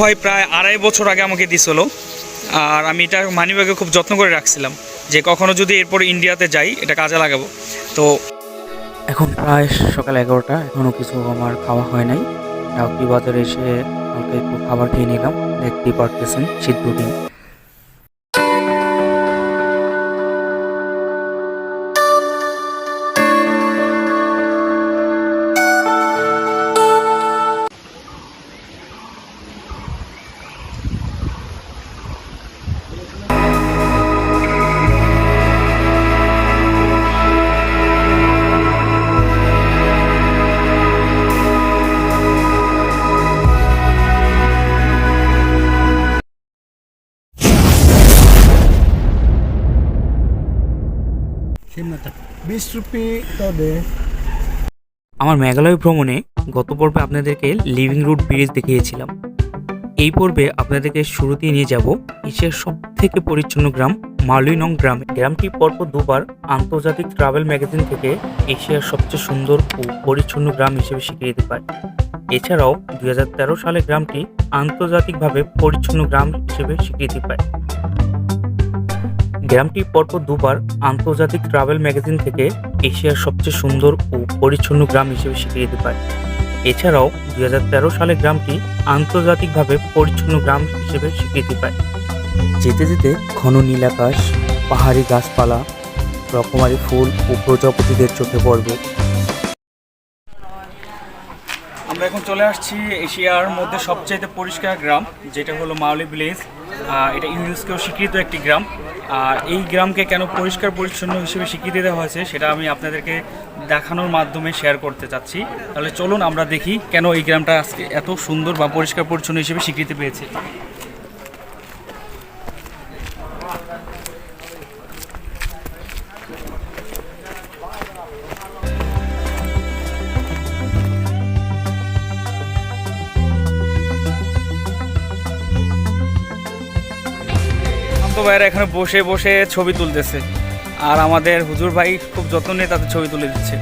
ভাই প্রায় আড়াই বছর আগে আমাকে দিছিল। আর আমি এটা মানিব্যাগে খুব যত্ন করে রাখছিলাম যে কখনো যদি এরপর ইন্ডিয়াতে যাই, এটা কাজে লাগাবো। তো এখন প্রায় সকাল এগারোটা এখনও কিছু আমার খাওয়া হয় নাই। ডাউকি বাজারে এসে হালকা একটু খাবার খেয়ে নিলাম। দেখতেই পারতেছেন সিদ্ধ ডিম। বিশ রুপি আমার মেঘালয় ভ্রমণে গত পর্বে আপনাদেরকে লিভিং রুট ব্রিজ দেখিয়েছিলাম। এই পর্বে আপনাদেরকে শুরুতেই নিয়ে যাব এশিয়ার সব থেকে পরিচ্ছন্ন গ্রাম মালুইনং গ্রামে। গ্রামটি পরপর দুবার আন্তর্জাতিক ট্রাভেল ম্যাগাজিন থেকে এশিয়ার সবচেয়ে সুন্দর ও পরিচ্ছন্ন গ্রাম হিসেবে স্বীকৃতি পায়। এছাড়াও দুই হাজার তেরো সালে গ্রামটি আন্তর্জাতিকভাবে পরিচ্ছন্ন গ্রাম হিসেবে স্বীকৃতি পায়। গ্রামটি পরপর দুবার আন্তর্জাতিক ট্রাভেল ম্যাগাজিন থেকে এশিয়ার সবচেয়ে সুন্দর ও পরিচ্ছন্ন গ্রাম হিসেবে স্বীকৃতি পায় এছাড়াও দু হাজার তেরো সালে গ্রামটি আন্তর্জাতিকভাবে পরিচ্ছন্ন গ্রাম হিসেবে স্বীকৃতি পায়। যেতে যেতে ঘন নীল আকাশ, পাহাড়ি গাছপালা, রকমারি ফুল ও প্রজাপতিদের চোখে পড়বে। আমরা এখন চলে আসছি এশিয়ার মধ্যে সবচেয়ে পরিষ্কার গ্রাম, যেটা হলো মাওলি ভিলেজ। এটা ইউনেস্কো স্বীকৃত একটি গ্রাম। আর এই গ্রামকে কেন পরিষ্কার পরিচ্ছন্ন হিসেবে স্বীকৃতি দেওয়া হয়েছে, সেটা আমি আপনাদেরকে দেখানোর মাধ্যমে শেয়ার করতে চাচ্ছি। তাহলে চলুন আমরা দেখি কেন এই গ্রামটা আজকে এত সুন্দর বা পরিষ্কার পরিচ্ছন্ন হিসেবে স্বীকৃতি পেয়েছে। শান্ত ভাইয়েরা এখানে বসে বসে ছবি তুলতেছে। আর আমাদের হুজুর ভাই খুব যত্ন নিয়ে তাদের ছবি তুলে দিচ্ছে।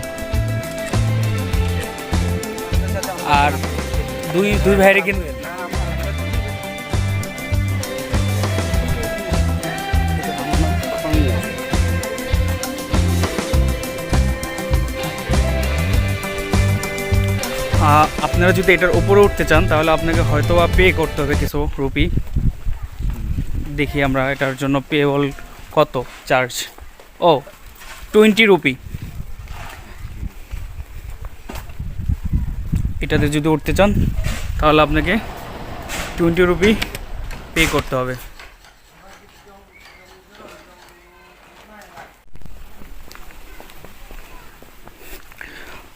আর দুই দুই ভাইয়ের কিন্তু আপনারা যদি এটার উপরে উঠতে চান, তাহলে আপনাকে হয়তো বা পে করতে হবে কিছু রুপি। দেখি আমরা এটার জন্য পেবল কত চার্জ ও টোয়েন্টি রুপি এটাতে যদি উঠতে চান, তাহলে আপনাকে টোয়েন্টি রুপি পে করতে হবে।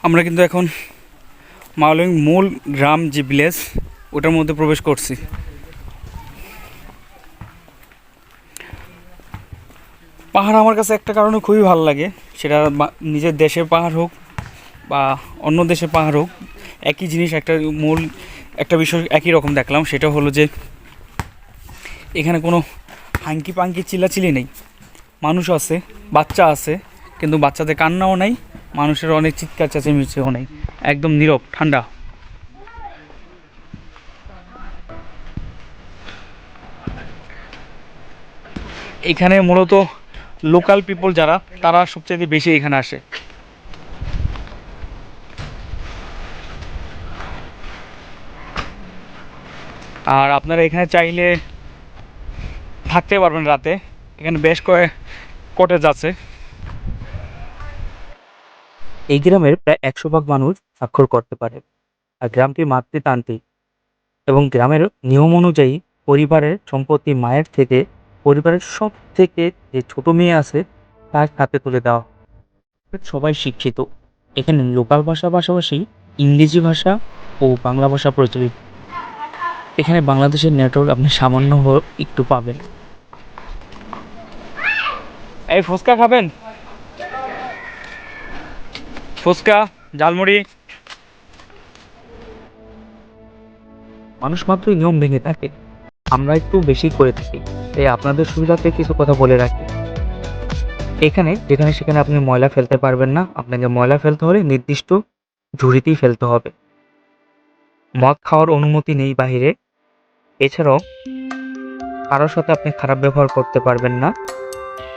আমরা কিন্তু এখন মাওলিং মূল গ্রাম যে ভিলেজ ওটার মধ্যে প্রবেশ করছি। পাহাড় আমার কাছে একটা কারণে খুবই ভালো লাগে। সেটা নিজের দেশের পাহাড় হোক বা অন্য দেশের পাহাড় হোক, একই জিনিস একটা মূল একটা বিষয় একই রকম দেখলাম। সেটা হলো যে, এখানে কোনো হাঙ্কি পাঙ্কি চিল্লাচিলি নেই। মানুষ আছে, বাচ্চা আছে, কিন্তু বাচ্চাদের কান্নাও নেই, মানুষের অনেক চিৎকার চেঁচেমেচিও নেই। একদম নীরব, ঠান্ডা। এখানে মূলত লোকাল পিপল যারা, তারা সবচেয়ে বেশি এখানে আসে। আর আপনারা এখানে চাইলে থাকতে পারবেন রাতে। এখানে বেশ কয়েক কটেজ আছে। এই গ্রামের প্রায় একশো ভাগ মানুষ স্বাক্ষর করতে পারে আর গ্রামটি মাতৃতান্ত্রিক এবং গ্রামের নিয়ম অনুযায়ী পরিবারের সম্পত্তি মায়ের থেকে পরিবারের সব থেকে যে ছোট মেয়ে আছে, তার হাতে তুলে দেওয়া সবাই শিক্ষিত। এখানে লোকাল ভাষা পাশাপাশি ইংরেজি ভাষা ও বাংলা ভাষা প্রচলিত। এখানে বাংলাদেশের নেটওয়ার্ক আপনি সামান্য একটু পাবেন। এই ফুচকা খাবেন? ফুচকা, ঝালমুড়ি। মানুষ মাত্রই নিয়ম ভেঙে থাকে। আমরা একটু বেশি করে থাকি। তাই আপনাদের সুবিধাতে কিছু কথা বলে রাখি। এখানে, যেখানে সেখানে আপনি ময়লা ফেলতে পারবেন না। আপনাকে ময়লা ফেলতে হলে নির্দিষ্ট ঝুড়িতেই ফেলতে হবে। মদ খাওয়ার অনুমতি নেই বাইরে এছাড়াও, কারোর সাথে আপনি খারাপ ব্যবহার করতে পারবেন না।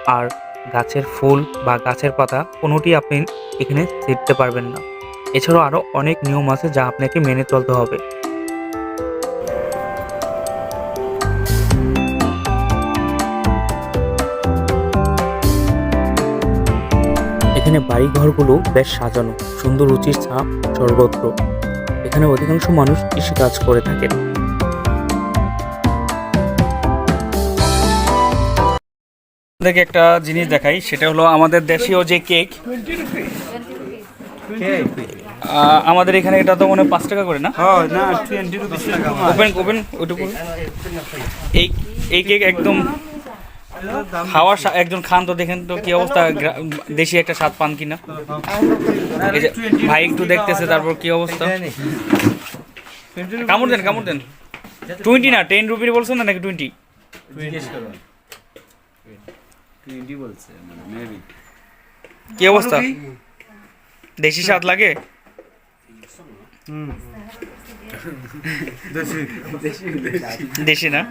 আর গাছের ফুল বা গাছের পাতা কোনোটি আপনি এখানে ছিঁড়তে পারবেন না। এছাড়াও আরও অনেক নিয়ম আছে যা আপনাকে মেনে চলতে হবে। এখানে বাড়ি ঘরগুলো বেশ সাজানো। সুন্দর রুচির ছাপ সর্বত্র এখানে অধিকাংশ মানুষ কৃষিকাজ করে থাকেন। আপনাদেরকে একটা জিনিস দেখাই সেটা হলো আমাদের দেশীয় যে কেক আমাদের এখানে এটা তো মনে হয় পাঁচ টাকা করে না? ওপেন ওপেন ওইটুকু। এই এই কেক একদম খাওয়ার একজন খান তো দেখেন তো কি অবস্থা গ্রা- দেশি একটা স্বাদ পান কিনা? ভাই একটু দেখতেছে তারপর কি অবস্থা? কামড় দেন কামড় দেন। টোয়েন্টি না টেন রুপি বলছেন না নাকি টোয়েন্টি কি অবস্থা? দেশি স্বাদ লাগে? দেশি না?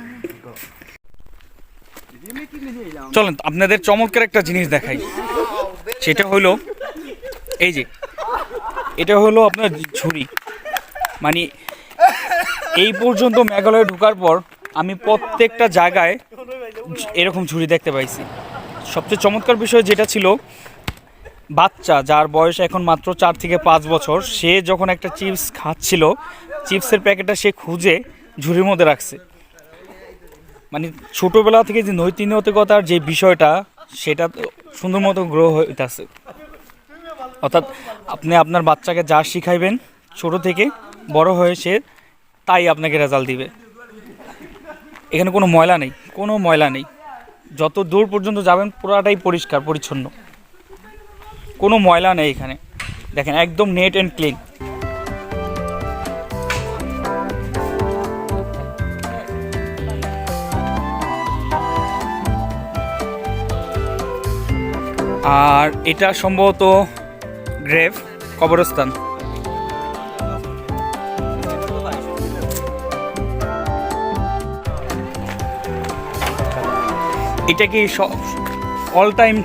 চলেন, আপনাদের চমৎকার একটা জিনিস দেখাই। সেটা হলো, এই যে, এটা হলো আপনার ঝুড়ি। মানে এই পর্যন্ত মেঘালয়ে ঢোকার পর আমি প্রত্যেকটা জায়গায় এরকম ঝুড়ি দেখতে পাইছি। সবচেয়ে চমৎকার বিষয় যেটা ছিল, বাচ্চা যার বয়স এখন মাত্র চার থেকে পাঁচ বছর, সে যখন একটা চিপস খাচ্ছিল, চিপসের প্যাকেটটা সে খুঁজে ঝুড়ির মধ্যে রাখছে। মানে ছোটোবেলা থেকে যে নৈতিকতার যে বিষয়টা, সেটা সুন্দর মতো গ্রো হইতেছে। অর্থাৎ আপনি আপনার বাচ্চাকে যা শিখাইবেন ছোট থেকে বড় হয়ে সে তাই আপনাকে রেজাল্ট দিবে। এখানে কোনো ময়লা নেই, কোনো ময়লা নেই। যত দূর পর্যন্ত যাবেন পুরাটাই পরিষ্কার, পরিচ্ছন্ন। কোনো ময়লা নেই এখানে। দেখেন, একদম নেট অ্যান্ড ক্লিন আর এটা সম্ভবত গ্রেভ কবরস্থান। এটা কি অল টাইম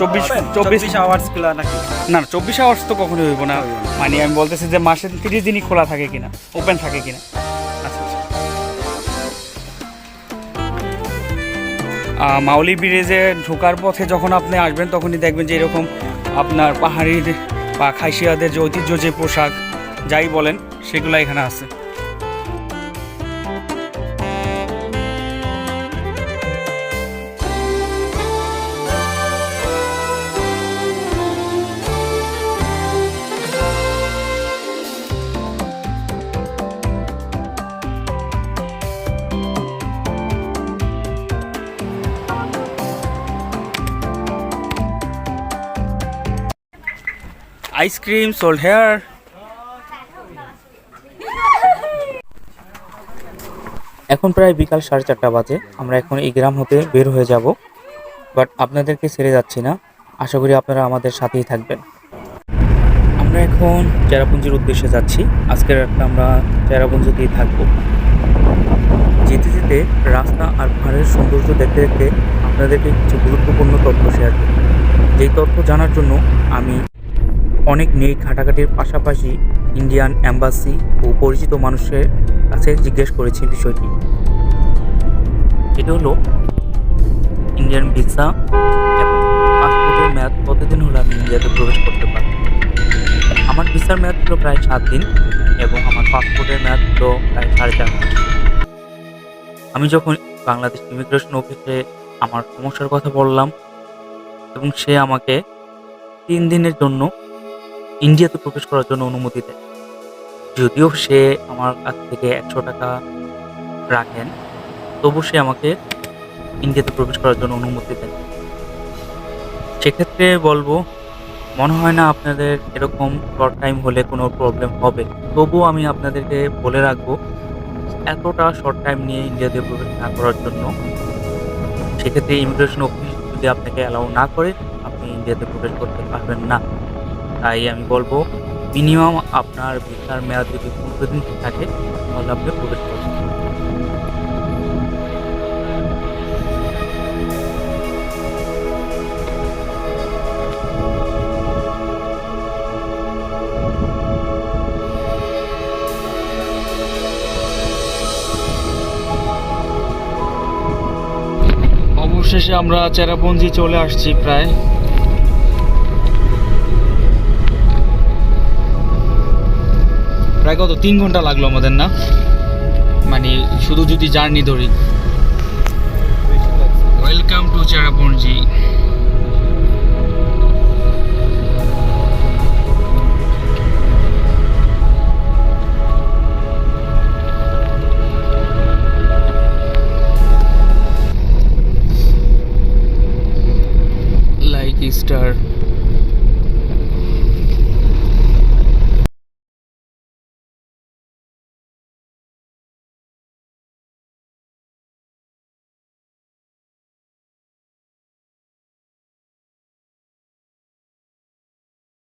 চব্বিশ চব্বিশ আওয়ার্স খোলা নাকি? না না চব্বিশ আওয়ার্স তো কখনোই হইব না। মানে আমি বলতেছি যে মাসে তিরিশ দিনই খোলা থাকে কিনা ওপেন থাকে কিনা। মাউলি ব্রিজে ঢোকার পথে যখন আপনি আসবেন, তখনই দেখবেন যে এরকম আপনার পাহাড়ি বা খাইশিয়াদের যে ঐতিহ্য যে পোশাক, যাই বলেন, সেগুলো এখানে আছে। আইসক্রিম সোল্ড হেয়ার এখন প্রায় বিকাল সাড়ে চারটা বাজে, আমরা এখন এই গ্রাম হতে বের হয়ে যাব বাট আপনাদেরকে ছেড়ে যাচ্ছি না, আশা করি আপনারা আমাদের সাথেই থাকবেন। আমরা এখন চেরাপুঞ্জির উদ্দেশ্যে যাচ্ছি, আজকের রাতটা আমরা চেরাপুঞ্জিতেই থাকব। যেতে যেতে রাস্তা আর পাহাড়ের সৌন্দর্য দেখতে দেখতে আপনাদেরকে কিছু গুরুত্বপূর্ণ তথ্য শেয়ার করি যেই তথ্য জানার জন্য আমি অনেক নেই ঘাটাঘাটির পাশাপাশি ইন্ডিয়ান অ্যাম্বাসি ও পরিচিত মানুষের কাছে জিজ্ঞেস করেছি বিষয়টি। এটা হলো ইন্ডিয়ান ভিসা এবং পাসপোর্টের মেয়াদ কতদিন হলে আমি ইন্ডিয়াতে প্রবেশ করতে পারি? আমার ভিসার মেয়াদ ছিল প্রায় সাত দিন এবং আমার পাসপোর্টের মেয়াদ ছিল প্রায় সাড়ে চার আমি যখন বাংলাদেশ ইমিগ্রেশন অফিসে আমার সমস্যার কথা বললাম এবং সে আমাকে তিন দিনের জন্য ইন্ডিয়াতে প্রবেশ করার জন্য অনুমতি দেয়। যদিও সে আমার কাছ থেকে একশো টাকা রাখেন, তবু সে আমাকে ইন্ডিয়াতে প্রবেশ করার জন্য অনুমতি দেয়। সেক্ষেত্রে বলব, মনে হয় না আপনাদের এরকম শর্ট টাইম হলে কোনো প্রবলেম হবে। তবুও আমি আপনাদেরকে বলে রাখব, এতটা শর্ট টাইম নিয়ে ইন্ডিয়াতে প্রবেশ না করার জন্য। সেক্ষেত্রে ইমিগ্রেশন অফিস যদি আপনাকে অ্যালাউ না করে, আপনি ইন্ডিয়াতে প্রবেশ করতে পারবেন না। তাই আমি বলব মিনিমাম আপনার ভিসার মেয়াদ যদি পনেরো দিন থাকে, তাহলে আপনি প্রবেশ করবেন অবশেষে আমরা চেরাপুঞ্জি চলে আসছি প্রায়। প্রায় কত তিন ঘণ্টা লাগল আমাদের না? মানে শুধু যদি জার্নি ধরি। ওয়েলকাম টু চেরাপুঞ্জি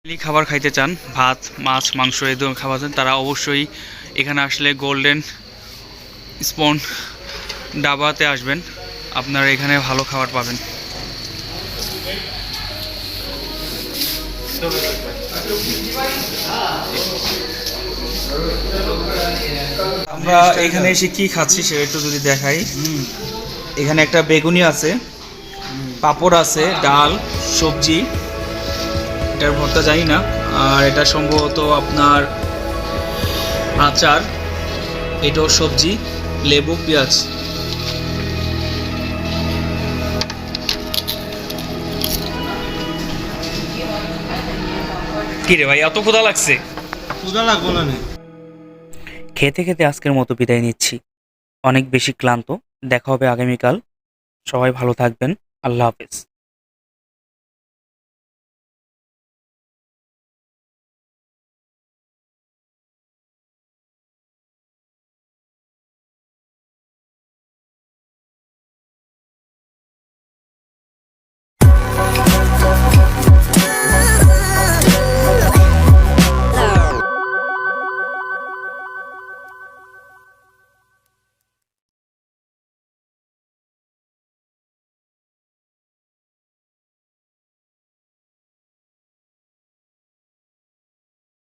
খাবার খাইতে চান, ভাত, মাছ, মাংস, এই ধরনের খাবার চান, তারা অবশ্যই এখানে আসলে গোল্ডেন স্পন ডাবাতে আসবেন। আপনারা এখানে ভালো খাবার পাবেন। আমরা এখানে এসে কি খাচ্ছি সেটা একটু যদি দেখাই। এখানে একটা বেগুনি আছে, পাপড় আছে, ডাল, সবজি। এটার ভর্তা জানি না। আর এটা সম্ভবত আপনার আচার এটাও সবজি লেবু পেঁয়াজ। কি রে ভাই এত ক্ষুধা লাগছে? ক্ষুদা লাগবো না। খেতে খেতে আজকের মতো বিদায় নিচ্ছি। অনেক বেশি ক্লান্ত। দেখা হবে আগামীকাল। সবাই ভালো থাকবেন। আল্লাহ হাফেজ।